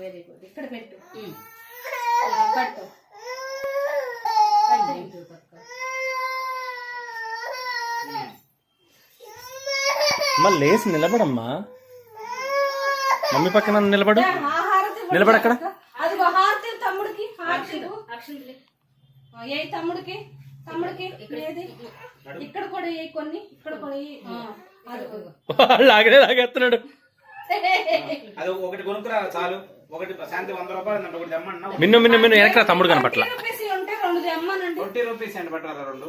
Very good ఇక్కడ పెట్టు. పట్టు. అమ్మా లేచి నిలబడమ్మా. మమ్మీ పక్కన నిలబడు. నిలబడు అక్కడ. అదిగో హారతి తమ్ముడికి హారతి ఏ తమ్ముడికి? తమ్ముడికి? ఏది? ఇక్కడ. కూడా ఏ కొన్ని? ఇక్కడ కూడా ఆగనే లాగేస్తున్నాడు. అది ఒకటి కొనుక్కురా చాలు. ఒకటి శాంతి వంద రూపాయలు అంటే ఒకటి తెమ్మన్నా మిన్ను మిన్ను మిన్ను వెనకరా తమ్ముడు కనపట్ల. ట్వంటీ రూపీస్ అండి పట్టారా రెండు.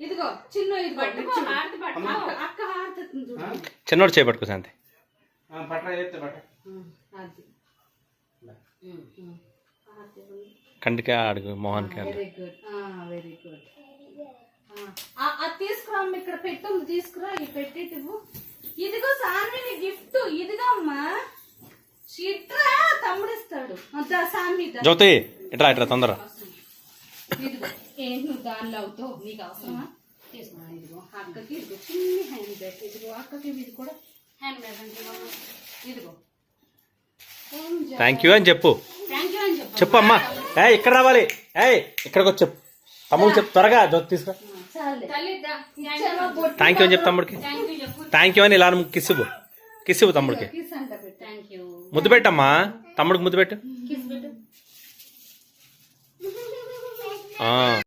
ఇదిగో చిన్న ఇది పట్టుకో, హారతి. అక్క హారతి చిన్నోడు చేపట్టుకో శాంతి. ఆ, పట్టరా చెప్తే పట్ట. కంటికే అడుగు అడుగు. వెరీ గుడ్ వెరీ గుడ్ అమ్మ ఇక్కడ పెట్టుంది తీసుకురా ఈ పెట్టేటి ఇవ్వు. ఇదిగో సాన్వి గిఫ్ట్ ఇదిగో అమ్మా. ఇట్రా తమ్ముడు ఇస్తాడు. వద్దా సాన్వి ఇద్దా. జ్యోతి ఇట్రా ఇట్రా తొందర ఇదిగో ఏంటి నువ్వు దానిలో అవుతావు? నీకు అవసరమా తీసుకో. ఆ, ఇదిగో. అక్కకి ఇదిగో చిన్ని హ్యాండ్ బ్యాగ్ ఇదిగో అక్కకి ఇది కూడా హ్యాండ్ బ్యాగ్ అంటే. ఇదిగో థ్యాంక్ యూ అని చెప్పు. థ్యాంక్ యూ అని చెప్పు. చెప్పు అమ్మా. ఏ ఇక్కడ రావాలి. ఏ ఇక్కడికి వచ్చి చెప్పు. తమ్ముడు చెప్పు. త్వరగా జ్యోతి తీసుకురా. థ్యాంక్ యూ అని చెప్పు తమ్ముడికి. థ్యాంక్ యూ అని ఇలా కిస్ ఇవ్వు. కిస్ ఇవ్వు తమ్ముడికి. ముద్దు పెట్టమ్మా. తమ్ముడికి ముద్దు పెట్టు. కిస్ పెట్టు. ఆ.